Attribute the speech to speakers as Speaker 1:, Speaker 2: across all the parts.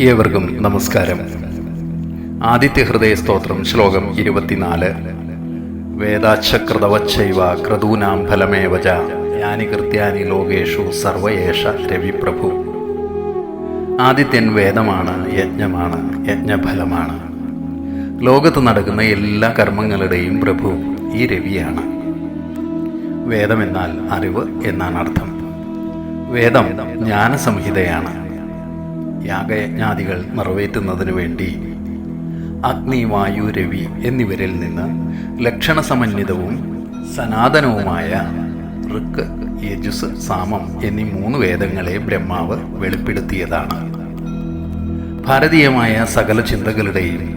Speaker 1: ഏവർക്കും നമസ്കാരം. ആദിത്യ ഹൃദയ സ്തോത്രം ശ്ലോകം ഇരുപത്തിനാല്. വേദാച്ഛകൃതവച്ചൈവ ക്രതൂനാം ഫലമേവച ജ്ഞാനി കൃത്യാനി ലോകേഷു സർവയേഷ രവിപ്രഭു. ആദിത്യൻ വേദമാണ് യജ്ഞമാണ് യജ്ഞഫലമാണ്. ലോകത്ത് നടക്കുന്ന എല്ലാ കർമ്മങ്ങളുടെയും പ്രഭു ഈ രവിയാണ്. വേദമെന്നാൽ അറിവ് എന്നാണ് അർത്ഥം വേദം ജ്ഞാനസംഹിതയാണ്. യാഗയജ്ഞാദികൾ നിറവേറ്റുന്നതിനു വേണ്ടി അഗ്നി വായു രവി എന്നിവരിൽ നിന്ന് ലക്ഷണസമന്വിതവും സനാതനവുമായ ഋക്ക് യജുസ് സാമം എന്നീ മൂന്ന് വേദങ്ങളെ ബ്രഹ്മാവ് വെളിപ്പെടുത്തിയതാണ്. ഭാരതീയമായ സകല ചിന്തകളുടെയും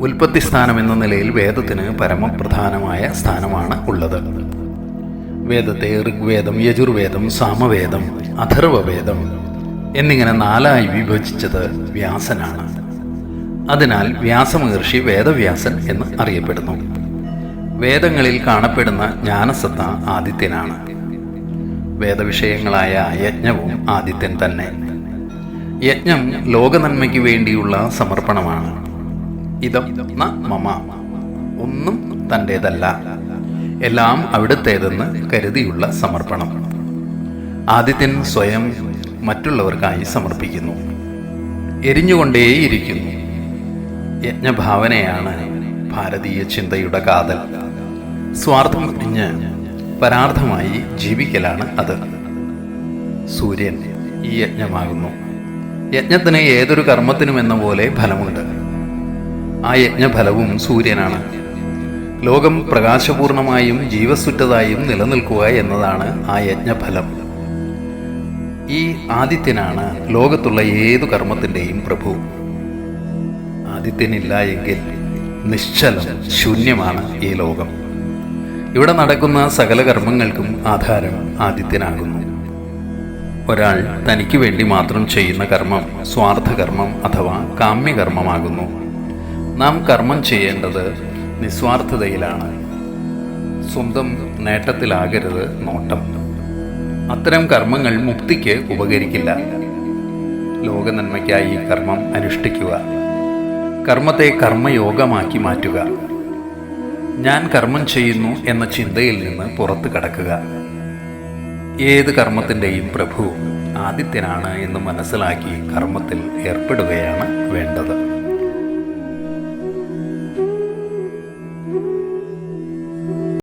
Speaker 1: ഉൽപ്പത്തി സ്ഥാനം എന്ന നിലയിൽ വേദത്തിന് പരമപ്രധാനമായ സ്ഥാനമാണ് ഉള്ളത്. വേദത്തെ ഋഗ്വേദം യജുർവേദം സാമവേദം അഥർവവേദം എന്നിങ്ങനെ നാലായി വിഭജിച്ചത് വ്യാസനാണ്. അതിനാൽ വ്യാസമഹർഷി വേദവ്യാസൻ എന്ന് അറിയപ്പെടുന്നു. വേദങ്ങളിൽ കാണപ്പെടുന്ന ജ്ഞാനസത്ത ആദിത്യനാണ്. വേദവിഷയങ്ങളായ യജ്ഞവും ആദിത്യൻ തന്നെ. യജ്ഞം ലോകനന്മയ്ക്ക് വേണ്ടിയുള്ള സമർപ്പണമാണ്. ഇതം ന മമ. ഒന്നും തന്റേതല്ല എല്ലാം അവിടുത്തേതെന്ന് കരുതിയുള്ള സമർപ്പണം. ആദിത്യൻ സ്വയം മറ്റുള്ളവർക്കായി സമർപ്പിക്കുന്നു. എരിഞ്ഞുകൊണ്ടേയിരിക്കുന്നു. യജ്ഞഭാവനയാണ് ഭാരതീയ ചിന്തയുടെ കാതൽ. സ്വാർത്ഥം കുഞ്ഞ് പരാർത്ഥമായി ജീവിക്കലാണ് അത്. സൂര്യൻ ഈ യജ്ഞമാകുന്നു. യജ്ഞത്തിന് ഏതൊരു കർമ്മത്തിനും എന്ന പോലെ ഫലമുണ്ട്. ആ യജ്ഞഫലവും സൂര്യനാണ്. ലോകം പ്രകാശപൂർണമായും ജീവസുറ്റതായും നിലനിൽക്കുക എന്നതാണ് ആ യജ്ഞഫലം. ഈ ആദിത്യനാണ് ലോകത്തുള്ള ഏതു കർമ്മത്തിന്റെയും പ്രഭു. ആദിത്യനില്ല എങ്കിൽ നിശ്ചലം ശൂന്യമാണ് ഈ ലോകം. ഇവിടെ നടക്കുന്ന സകല കർമ്മങ്ങൾക്കും ആധാരം ആദിത്യനാകുന്നു. ഒരാൾ തനിക്ക് വേണ്ടി മാത്രം ചെയ്യുന്ന കർമ്മം സ്വാർത്ഥകർമ്മം അഥവാ കാമ്യകർമ്മമാകുന്നു. നാം കർമ്മം ചെയ്യേണ്ടത് നിസ്വാർത്ഥതയിലാണ്. സ്വന്തം നേട്ടത്തിലാകരുത് നോട്ടം. അത്തരം കർമ്മങ്ങൾ മുക്തിക്ക് ഉപകരിക്കില്ല. ലോകനന്മയ്ക്കായി ഈ കർമ്മം അനുഷ്ഠിക്കുക. കർമ്മത്തെ കർമ്മയോഗമാക്കി മാറ്റുക. ഞാൻ കർമ്മം ചെയ്യുന്നു എന്ന ചിന്തയിൽ നിന്ന് പുറത്തു കടക്കുക. ഏത് കർമ്മത്തിന്റെയും പ്രഭു ആദിത്യനാണ് എന്ന് മനസ്സിലാക്കി കർമ്മത്തിൽ ഏർപ്പെടുകയാണ് വേണ്ടത്.